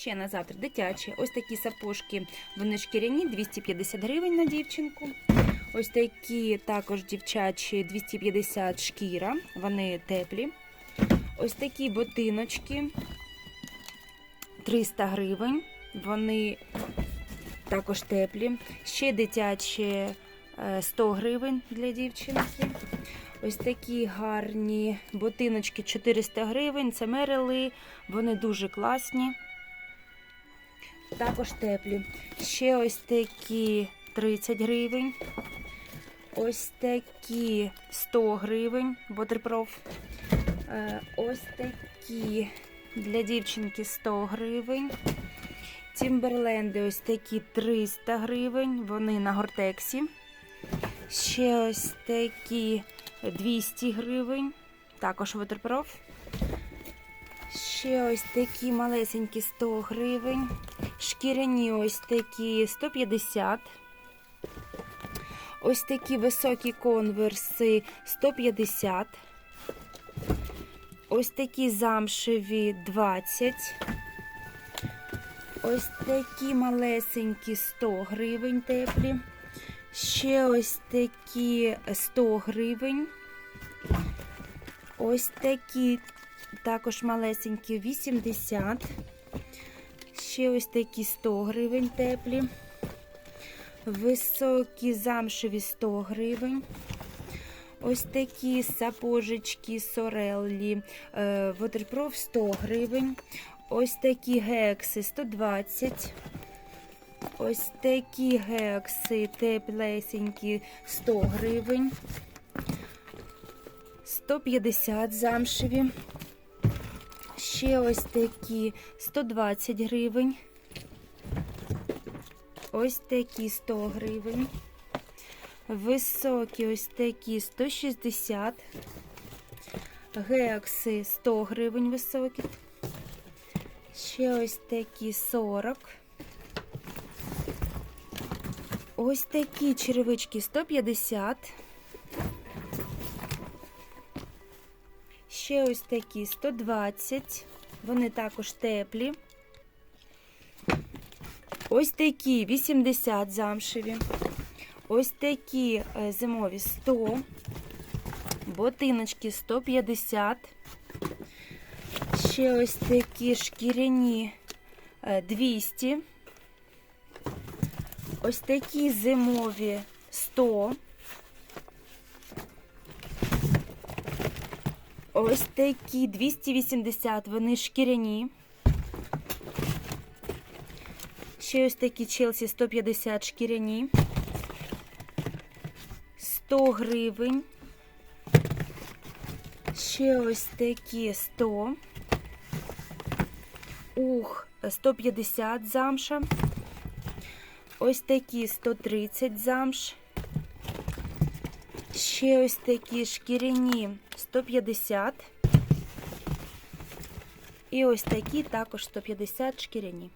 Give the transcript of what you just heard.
Ще на завтра дитячі. Ось такі сапожки, вони шкіряні, 250 гривень на дівчинку. Ось такі також дівчачі 250 шкіра, вони теплі. Ось такі ботиночки 300 гривень. Вони також теплі. Ще дитячі е, 100 гривень для дівчинки. Ось такі гарні ботиночки 400 гривень. Це мерили, вони дуже класні. Також теплі. Ще ось такі 30 гривень. Ось такі 100 гривень, Waterproof. Е, Ось такі для дівчинки 100 гривень. Тімберленди ось такі 300 гривень, вони на гортексі. Ще ось такі 200 гривень, також Waterproof. Ще ось такі малесенькі 100 гривень. Шкіряні ось такі 150. Ось такі високі конверси 150. Ось такі замшеві 20. Ось такі малесенькі 100 гривень теплі. Ще ось такі 100 гривень. Ось такі також малесенькі 80. Ще ось такі 100 гривень теплі. Високі замшеві 100 гривень. Ось такі сапожечки Сореллі, е, Waterproof 100 гривень. Ось такі гекси 120. Ось такі гекси теплесенькі 100 гривень. 150 замшеві. Ще ось такі 120 гривень. Ось такі 100 гривень. Високі ось такі 160. Гекси 100 гривень високі. Ще ось такі 40. Ось такі черевички 150. Ще ось такі 120. Вони також теплі. Ось такі 80 замшеві. Ось такі е, зимові 100. Ботиночки 150. Ще ось такі шкіряні е, 200. Ось такі зимові 100. Ось такі 280, вони шкіряні. Ще ось такі Челсі 150 шкіряні. 100 гривень. Ще ось такі 100. Ух, 150 замша. Ось такі 130 замш. Ще ось такі шкіряні 150. І ось такі також 150 шкіряні.